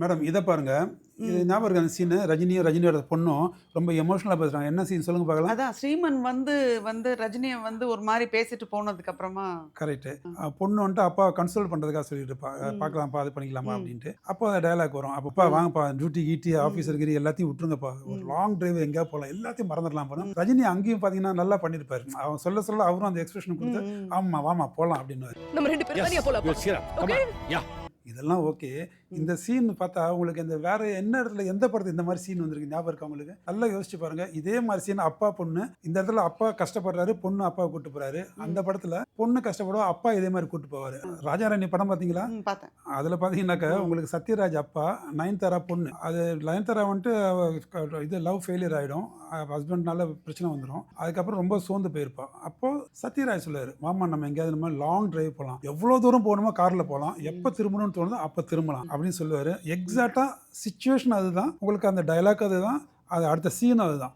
Madam இதை பாருங்க. இது ஞாபகம் இருக்கு அந்த சீனு ரஜினியும் ரஜினியோட பொண்ணும் ரொம்ப எமோஷனலாக பேசுறாங்க. என்ன சீன் சொல்லுங்க பார்க்கலாம். அதான் ஸ்ரீமன் வந்து வந்து ரஜினியை வந்து ஒரு மாதிரி பேசிட்டு போனதுக்கு அப்புறமா. கரெக்டு பொண்ணு வந்துட்டு அப்பா கன்சல்ட் பண்ணுறதுக்காக சொல்லிட்டு பா பார்க்கலாம்ப்பா அது பண்ணிக்கலாமா அப்படின்ட்டு. அப்போ டயலாக் வரும். அப்பப்பா வாங்கப்பா டியூட்டி கீட்டி ஆஃபீஸர் கிரி எல்லாத்தையும் விட்டுருங்கப்பா. ஒரு லாங் டிரைவ் எங்கேயா போகலாம் எல்லாத்தையும் மறந்துடலாம் போனா ரஜினி அங்கேயும் பார்த்தீங்கன்னா நல்லா பண்ணியிருப்பாரு. அவன் சொல்ல சொல்ல அவரும் அந்த எக்ஸ்பிரஷன் கொடுத்து ம், ம். ஆமா வாமா போகலாம் அப்படின்னு நம்ம ரெண்டு பேரும். இதெல்லாம் ஓகே இந்த சீன் பார்த்தா உங்களுக்கு இந்த வேற என்ன இடத்துல எந்த படத்துல இந்த மாதிரி சீன் வந்திருக்கு ஞாபகம் இருக்கா உங்களுக்கு? நல்லா யோசிச்சு பாருங்க. இதே மாதிரி சீன் அப்பா பொண்ணு. இந்த இடத்துல அப்பா கஷ்டப்படுறாரு பொண்ணு அப்பாவை கூட்டு போறாரு. அந்த படத்துல பொண்ணு கஷ்டப்படுவா அப்பா இதே மாதிரி கூட்டு போவாரு. ராஜாராணி படம் பாத்தீங்களா அதுல பாத்தீங்கன்னாக்கா உங்களுக்கு சத்யராஜ் அப்பா நயன்தாரா பொண்ணு. அது நயன்தாரா வந்துட்டு இது லவ் ஃபெயிலியர் ஆயிடும். ஹஸ்பண்ட்னால பிரச்சனை வந்துடும் அதுக்கப்புறம் ரொம்ப சோர்ந்து போயிருப்பா. அப்போ சத்யராஜ் சொல்லுவாரு மாமா நம்ம எங்கேயாவது நம்ம லாங் டிரைவ் போகலாம் எவ்வளோ தூரம் போகணுமோ கார்ல போகலாம். எப்போ திரும்பணும்னு தோணுதோ அப்போ திரும்பலாம். அப்படின்னு சொல்லுவார். எக்ஸாக்டாக சுச்சுவேஷன் அதுதான். உங்களுக்கு அந்த டைலாக் அதுதான். அது அடுத்த சீன் அதுதான்.